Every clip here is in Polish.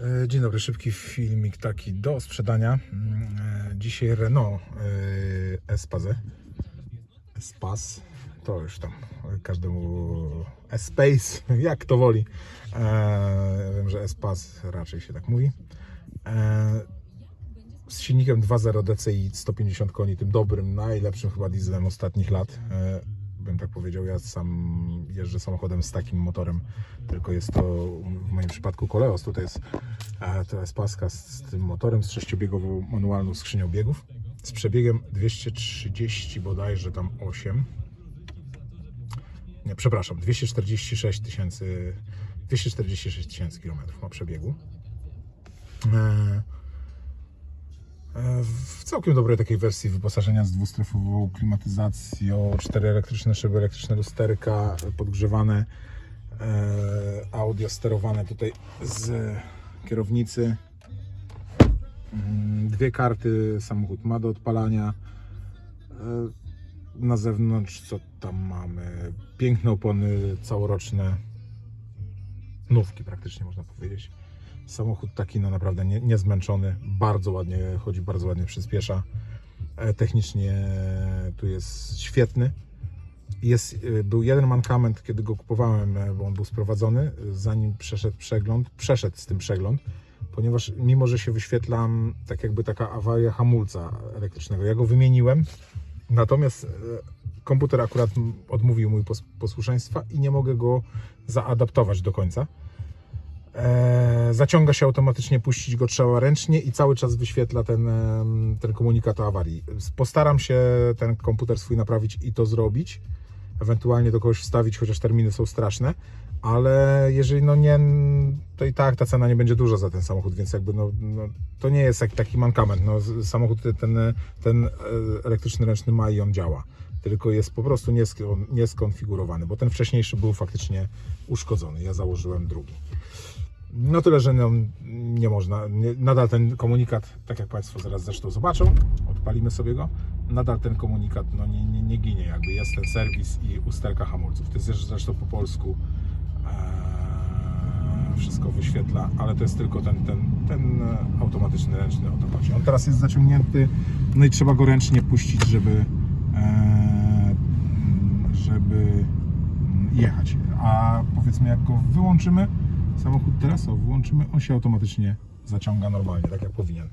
E, Dzień dobry, szybki filmik taki do sprzedania. Mm, e, Dzisiaj Renault e, Espace. Espas, to już tam każdemu Espace, jak to woli. Wiem, że Espas raczej się tak mówi. Z silnikiem 2.0 DCI 150 koni, tym dobrym, najlepszym chyba dieslem ostatnich lat. Bym tak powiedział, ja sam jeżdżę samochodem z takim motorem, tylko jest to w moim przypadku Koleos. Tutaj jest to jest paska z, tym motorem, z sześciobiegową manualną skrzynią biegów, z przebiegiem 230 bodajże tam 8. Nie, przepraszam, 246 tysięcy 246 tysięcy kilometrów ma przebiegu. E, e, w całkiem dobrej takiej wersji wyposażenia z dwustrefową klimatyzacją, cztery elektryczne szyby, elektryczne lusterka, podgrzewane e, audio sterowane tutaj z kierownicy. Mm, Dwie karty samochód ma do odpalania. E, Na zewnątrz co tam mamy? Piękne opony całoroczne. Nówki praktycznie można powiedzieć. Samochód taki no naprawdę nie, niezmęczony. Bardzo ładnie chodzi, bardzo ładnie przyspiesza. E, Technicznie tu jest świetny. Jest, y, był jeden mankament, kiedy go kupowałem, e, bo on był sprowadzony, zanim przeszedł przegląd, przeszedł z tym przegląd, ponieważ mimo, że się wyświetla mm, tak jakby taka awaria hamulca elektrycznego, ja go wymieniłem, natomiast e, komputer akurat odmówił mój pos- posłuszeństwa i nie mogę go zaadaptować do końca. E, zaciąga się automatycznie, puścić go trzeba ręcznie i cały czas wyświetla ten, ten komunikat o awarii. Postaram się ten komputer swój naprawić i to zrobić, ewentualnie do kogoś wstawić, chociaż terminy są straszne, ale jeżeli no nie, to i tak ta cena nie będzie duża za ten samochód, więc jakby no, no to nie jest taki mankament. No, samochód ten, ten e, elektryczny ręczny ma i on działa, tylko jest po prostu niesko- nieskonfigurowany, bo ten wcześniejszy był faktycznie uszkodzony. Ja założyłem drugi. No tyle, że no, nie można. Nie, nadal ten komunikat, tak jak Państwo zaraz zresztą zobaczą, odpalimy sobie go. Nadal ten komunikat no, nie, nie, nie ginie, jakby jest ten serwis i usterka hamulców. To jest zresztą po polsku. Eee, wszystko wyświetla, ale to jest tylko ten, ten, ten e, automatyczny ręczny chodzi. On teraz jest zaciągnięty, no i trzeba go ręcznie puścić, żeby, e, żeby jechać. A powiedzmy, jak go wyłączymy, samochód teraz o, włączymy, on się automatycznie zaciąga normalnie, tak jak powinien.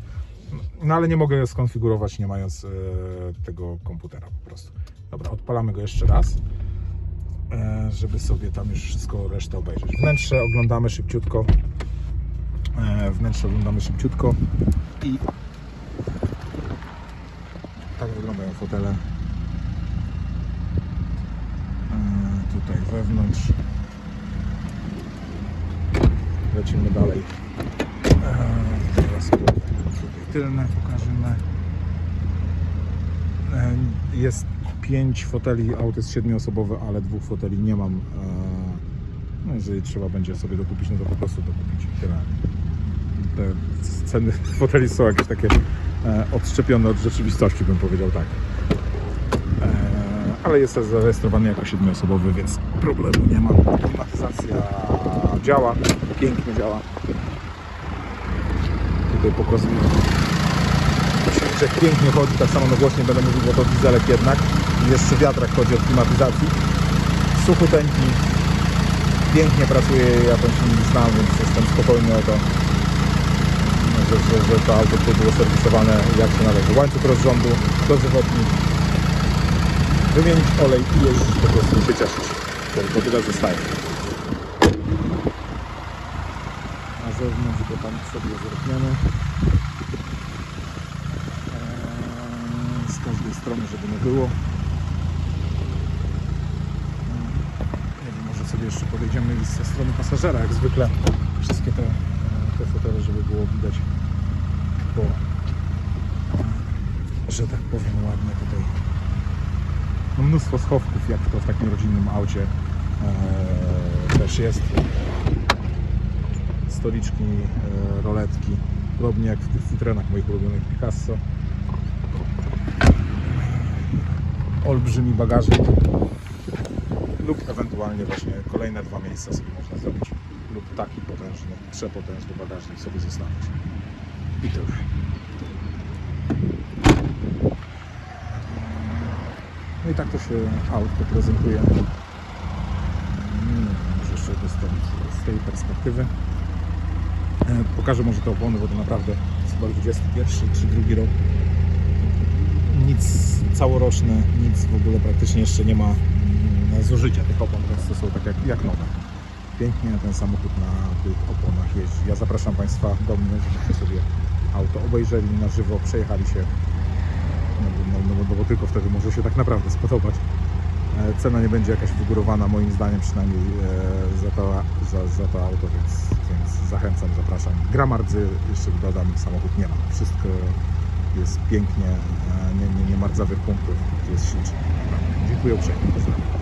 No ale nie mogę skonfigurować nie mając e, tego komputera po prostu. Dobra, odpalamy go jeszcze raz, e, żeby sobie tam już wszystko resztę obejrzeć. Wnętrze oglądamy szybciutko. E, wnętrze oglądamy szybciutko i tak wyglądają fotele. E, tutaj wewnątrz. Lecimy dalej. E, Teraz tutaj tylne pokażemy. E, Jest pięć foteli, auto jest siedmioosobowe, ale dwóch foteli nie mam. E, No jeżeli trzeba będzie sobie dokupić, no to po prostu dokupić tyle. Te ceny foteli są jakieś takie e, odszczepione od rzeczywistości, bym powiedział tak. Ale jest zarejestrowany jako siedmioosobowy, więc problemu nie ma. Klimatyzacja działa, pięknie działa. Tutaj pokazuję. Silniczek pięknie chodzi, tak samo no głośniej będę mówił, bo to dieselek jednak. I jeszcze wiatrak chodzi od klimatyzacji. Suchuteńki. Pięknie pracuje, ja ten silnik znam, więc jestem spokojny o to, że, że, że to auto tutaj było serwisowane jak się należy. Łańcuch rozrządu, dozywotnik, wymienić olej i jeździć po prostu się cieszyć. Tyle zostaje. Na zewnątrz go tam sobie zerkniemy. Eee, Z każdej strony, żeby nie było. Eee, może sobie jeszcze podejdziemy ze strony pasażera, jak zwykle. Wszystkie te, e, te fotele, żeby było widać po, że tak powiem, ładnie tutaj no mnóstwo schowków, jak to w takim rodzinnym aucie też jest. Stoliczki, e, roletki, podobnie jak w tych Citroenach moich ulubionych Picasso. Olbrzymi bagażnik lub ewentualnie właśnie kolejne dwa miejsca sobie można zrobić lub taki potężny, przepotężny bagażnik sobie zostawić. I tyle. No i tak to się auto prezentuje. Mm, Może jeszcze dostać z tej perspektywy. E, Pokażę może te opony, bo to naprawdę chyba 21 czy drugi rok. Nic całoroczne, nic w ogóle praktycznie jeszcze nie ma mm, zużycia tych opon, więc to są tak jak, jak nowe. Pięknie ten samochód na tych oponach jeździ. Ja zapraszam Państwa do mnie, żebyście sobie auto obejrzeli na żywo, przejechali się no, no, no, bo- no bo tylko wtedy może się tak naprawdę spodobać. E, Cena nie będzie jakaś wygórowana, moim zdaniem przynajmniej e, za to, za, za to auto, więc, więc zachęcam, zapraszam. Gramardzy jeszcze dodam, samochód nie ma. Wszystko jest pięknie, nie, nie, nie ma punktów, jest ślicznie. Dziękuję uprzejmie, pozdrawiam.